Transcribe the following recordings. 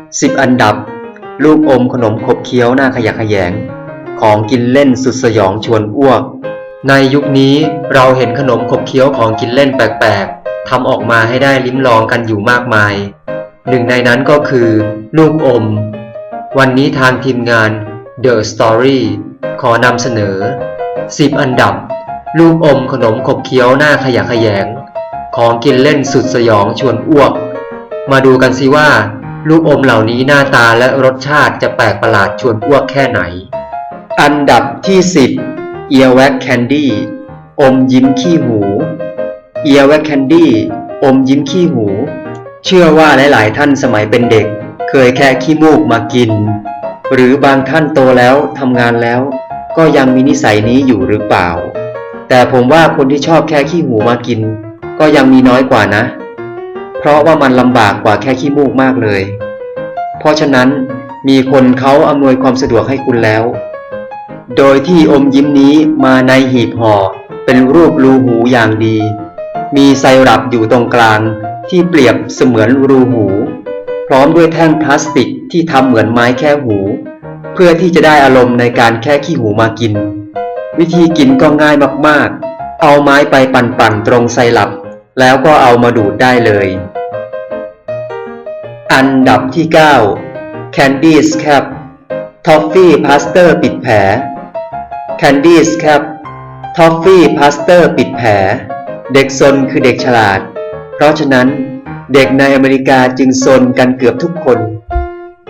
10 อันดับ ลูกอมขนมขบเคี้ยวหน้าขยะขยง ของกินเล่นสุดสยองชวนอ้วก ในยุคนี้เราเห็นขนมขบเคี้ยวของกินเล่นแปลกๆทำออกมาให้ได้ลิ้มลองกันอยู่มากมาย หนึ่งในนั้นก็คือ ลูกอม วันนี้ทางทีมงาน The Story ขอนำเสนอ 10 อันดับ ลูกอมขนมขบเคี้ยวหน้าขยะขยง ของกินเล่นสุดสยองชวนอ้วก มาดูกันสิว่า ลูกอมเหล่านี้หน้าตาและรสชาติจะแปลกประหลาดชวนอ้วกแค่ไหน อันดับที่ 10 Earwax Candy อมยิ้มขี้หู Earwax Candy อมยิ้มขี้หู เชื่อว่าหลายๆท่านสมัยเป็นเด็ก เคยแค่ขี้มูกมากิน หรือบางท่านโตแล้วทำงานแล้ว ก็ยังมีนิสัยนี้อยู่หรือเปล่า แต่ผมว่าคนที่ชอบแค่ขี้หูมากิน ก็ยังมีน้อยกว่านะ เพราะว่ามันลำบากกว่าแค่ขี้มูกมากเลย เพราะฉะนั้นมีคนเขาอำนวยความสะดวกให้คุณแล้ว โดยที่อมยิ้มนี้มาในหีบห่อเป็นรูปรูหูอย่างดี มีไซรัปอยู่ตรงกลางที่เปรียบเสมือนรูหู พร้อมด้วยแท่งพลาสติกที่ทำเหมือนไม้แค่หู เพื่อที่จะได้อารมณ์ในการแค่ขี้หูมากิน วิธีกินก็ง่ายมากๆ เอาไม้ไปปั่นๆตรงไซรัปแล้วก็เอามาดูดได้เลย อันดับที่ 9 Candy Scap Toffee Plaster ปิดแผล Candy Scap Toffee Plaster ปิดแผล เด็กซนคือเด็กฉลาด เพราะฉะนั้นเด็กในอเมริกาจึงซนกันเกือบทุกคน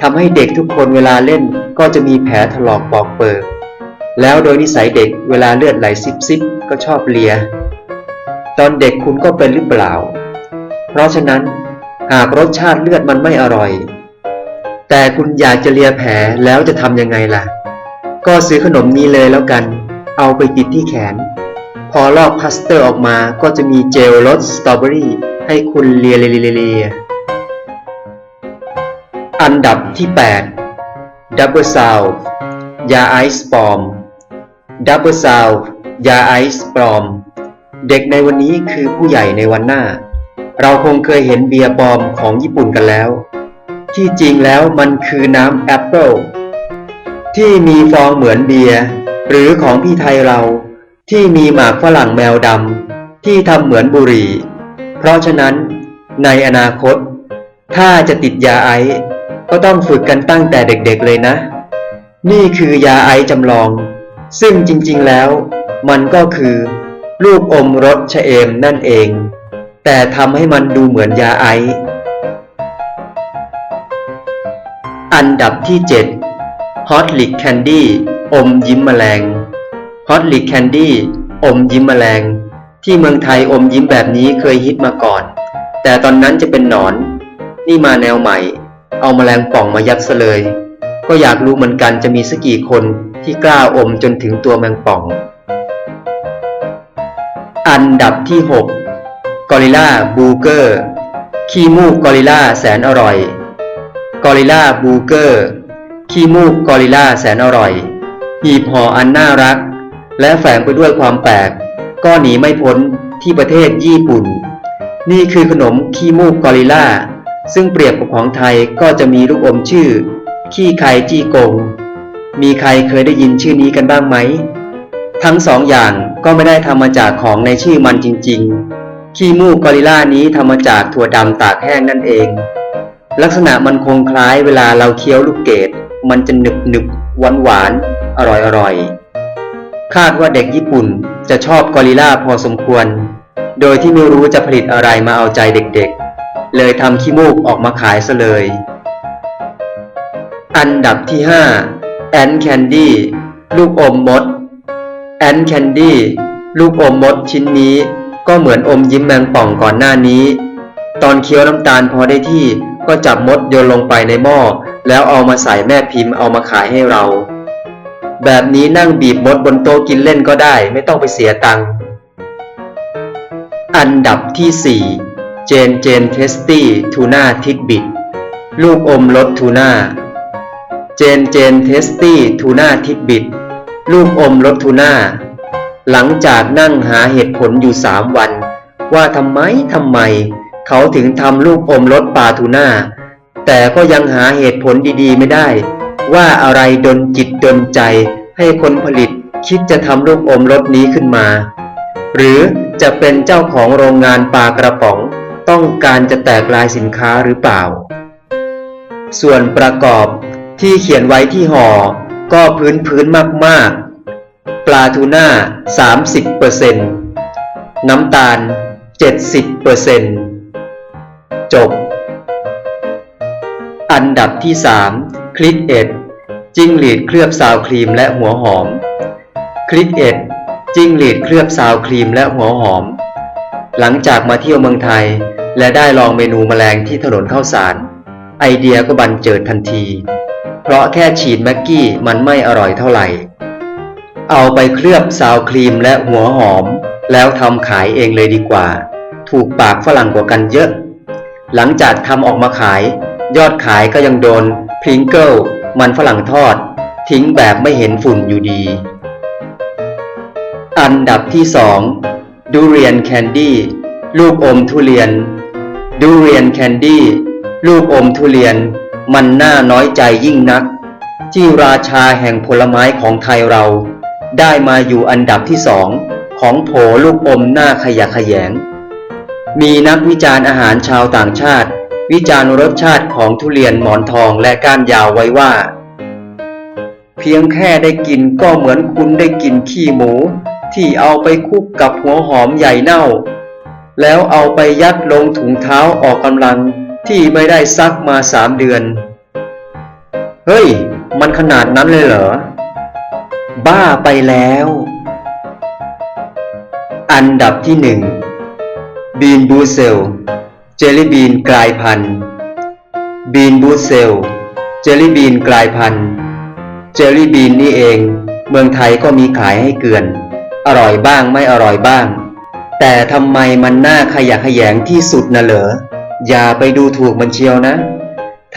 ทำให้เด็กทุกคนเวลาเล่นก็จะมีแผลถลอกปอกเปิกแล้วโดยนิสัยเด็กเวลาเลือดไหลซิบๆก็ชอบเลีย ตอนเด็กคุณก็เป็นหรือเปล่า เพราะฉะนั้น หากรสชาติเลือดมันไม่อร่อย แต่คุณอยากจะเลียแผลแล้วจะทำยังไงล่ะ ก็ซื้อขนมนี้เลยแล้วกัน เอาไปติดที่แขน พอลอกพลาสเตอร์ออกมาก็จะมีเจลรสสตรอเบอรี่ให้คุณเลียเลียเลียเลียอันดับที่8 Double s o u ยาไอซ์ปลอม Double s o u ยาไอซ์ปลอม เด็กในวันนี้คือผู้ใหญ่ในวันหน้า เราคงเคยเห็นเบียร์ปลอมของญี่ปุ่นกันแล้ว ที่จริงแล้วมันคือน้ำแอปเปิลที่มีฟองเหมือนเบียร์หรือของพี่ไทยเราที่มีหมากฝรั่งแมวดำที่ทำเหมือนบุหรี่ เพราะฉะนั้นในอนาคต ถ้าจะติดยาไอซ์ก็ต้องฝึกกันตั้งแต่เด็กๆเลยนะ นี่คือยาไอซ์จำลอง ซึ่งจริงๆแล้ว มันก็คือ ลูกอมรสชะเอมนั่นเอง แต่ทำให้มันดูเหมือนยาไอซ์อันดับที่7 Hot Lick Candy อมยิ้มแมลง Hot Lick Candy อมยิ้มแมลง ที่เมืองไทยอมยิ้มแบบนี้เคยฮิตมาก่อน แต่ตอนนั้นจะเป็นหนอน นี่มาแนวใหม่ เอาแมลงป่องมายัดเลย ก็อยากรู้เหมือนกันจะมีสักกี่คนที่กล้าอมจนถึงตัวแมงป่อง อันดับที่ 6 กอริล่าบูเกอร์ ขี้มูกกอริล่าแสนอร่อย กอริล่าบูเกอร์ ขี้มูกกอริล่าแสนอร่อย หีบห่ออันน่ารัก และแฝงไปด้วยความแปลก ก็หนีไม่พ้นที่ประเทศญี่ปุ่น นี่คือขนมขี้มูกกอริล่า ซึ่งเปรียบกับของไทยก็จะมีลูกอมชื่อ ขี้ไข่จี้กง มีใครเคยได้ยินชื่อนี้กันบ้างไหม ทั้งสองอย่างก็ไม่ได้ทำมาจากของในชื่อมันจริง ๆ ขี้มูกกอริล่านี้ทำมาจากถั่วดำตากแห้งนั่นเอง ลักษณะมันคงคล้ายเวลาเราเคี้ยวลูกเกดมันจะหนึบหนึบหวานหวานอร่อยอร่อยคาดว่าเด็กญี่ปุ่นจะชอบกอริลล่าพอสมควร โดยที่ไม่รู้จะผลิตอะไรมาเอาใจเด็กๆ เลยทำขี้มูกออกมาขายซะเลย อันดับที่ 5 แอนแคนดี้ลูกอมมด แอนแคนดี้ลูกอมมดชิ้นนี้ ก็เหมือนอมยิ้มแมงป่องก่อนหน้านี้ ตอนเคี้ยวน้ำตาลพอได้ที่ก็จับมดโยนลงไปในหม้อ แล้วเอามาใส่แม่พิมพ์เอามาขายให้เรา แบบนี้นั่งบีบมดบนโต๊ะกินเล่นก็ได้ไม่ต้องไปเสียตังค์อันดับที่ 4 เจนเจนเทสตี้ทูน่าทิดบิดลูกอมรสทูน่าเจนเจนเทสตี้ทูน่าทิดบิดลูกอมรสทูน่า หลังจากนั่งหาเหตุผลอยู่สามวัน ว่าทำไมทำไม เขาถึงทำลูกอมรสปลาทูน่า แต่ก็ยังหาเหตุผลดีๆ ไม่ได้ ว่าอะไรดนจิตดนใจ ให้คนผลิตคิดจะทำลูกอมรสนี้ขึ้นมา หรือจะเป็นเจ้าของโรงงานปลากระป๋อง ต้องการจะแตกลายสินค้าหรือเปล่า ส่วนประกอบที่เขียนไว้ที่ห่อก็พื้นพื้นมากๆ ปลาทูน่า 30%น้ำตาล 70%จบ อันดับที่ 3 คลิกเอ็ดจิ้งหรีดเคลือบซาวครีมและหัวหอม คลิกเอ็ดจิ้งหรีดเคลือบซาวครีมและหัวหอม หลังจากมาเที่ยวเมืองไทย และได้ลองเมนูแมลงที่ถนนข้าวสาร ไอเดียก็บันเจิดทันที เพราะแค่ฉีดแม็กกี้มันไม่อร่อยเท่าไหร่ เอาไปเคลือบซาวครีมและหัวหอม แล้วทำขายเองเลยดีกว่า ถูกปากฝรั่งกว่ากันเยอะ หลังจากทำออกมาขาย ยอดขายก็ยังโดนพริงเกิลมันฝรั่งทอด ทิ้งแบบไม่เห็นฝุ่นอยู่ดี อันดับที่สองดูเรียนแคนดี้ลูกอมทุเรียน ดูเรียนแคนดี้ลูกอมทุเรียน มันน่าน้อยใจยิ่งนัก ที่ราชาแห่งผลไม้ของไทยเรา ได้มาอยู่อันดับที่สองของโผลูกอมหน้าขยะขยง มีนักวิจารณ์อาหารชาวต่างชาติ วิจารณ์รสชาติของทุเรียนหมอนทองและก้านยาวไว้ว่า เพียงแค่ได้กินก็เหมือนคุณได้กินขี้หมู ที่เอาไปคุกกับหัวหอมใหญ่เน่า แล้วเอาไปยัดลงถุงเท้าออกกำลังที่ไม่ได้ซักมาสามเดือน เฮ้ย มันขนาดนั้นเลยเหรอ บ้าไปแล้ว อันดับที่หนึ่งบีนบูเซล เจลลี่บีนกลายพันธุ์บีนบูเซล เจลลี่บีนกลายพันธุ์เจลลี่บีนนี่เอง เมืองไทยก็มีขายให้เกลือน อร่อยบ้างไม่อร่อยบ้าง แต่ทำไมมันน่าขยะแขยงที่สุดนะเหรออย่าไปดูถูกมันเชียวนะ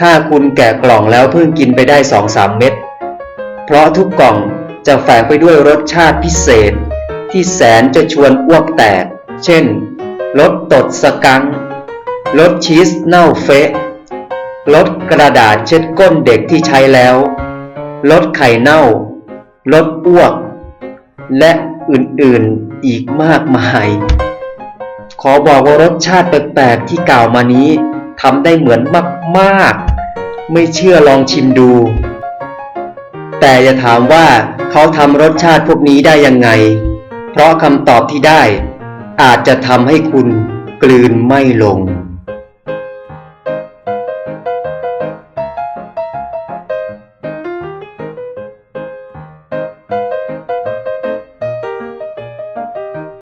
ถ้าคุณแกะกล่องแล้วเพิ่งกินไปได้สองสามเม็ดเพราะทุกกล่อง จะแฝงไปด้วยรสชาติพิเศษ ที่แสนจะชวนอ้วกแตก เช่นรสตดสกังรสชีสเน่าเฟะรสกระดาษเช็ดก้นเด็กที่ใช้แล้วรสไข่เน่ารสอ้วก และอื่นๆอีกมากมาย ขอบอกว่ารสชาติแปลกๆที่กล่าวมานี้ทำได้เหมือนมาก ๆ ไม่เชื่อลองชิมดู แต่อย่าถามว่า เขาทำรสชาติพวกนี้ได้ยังไง เพราะคำตอบที่ได้ อาจจะทำให้คุณกลืนไม่ลง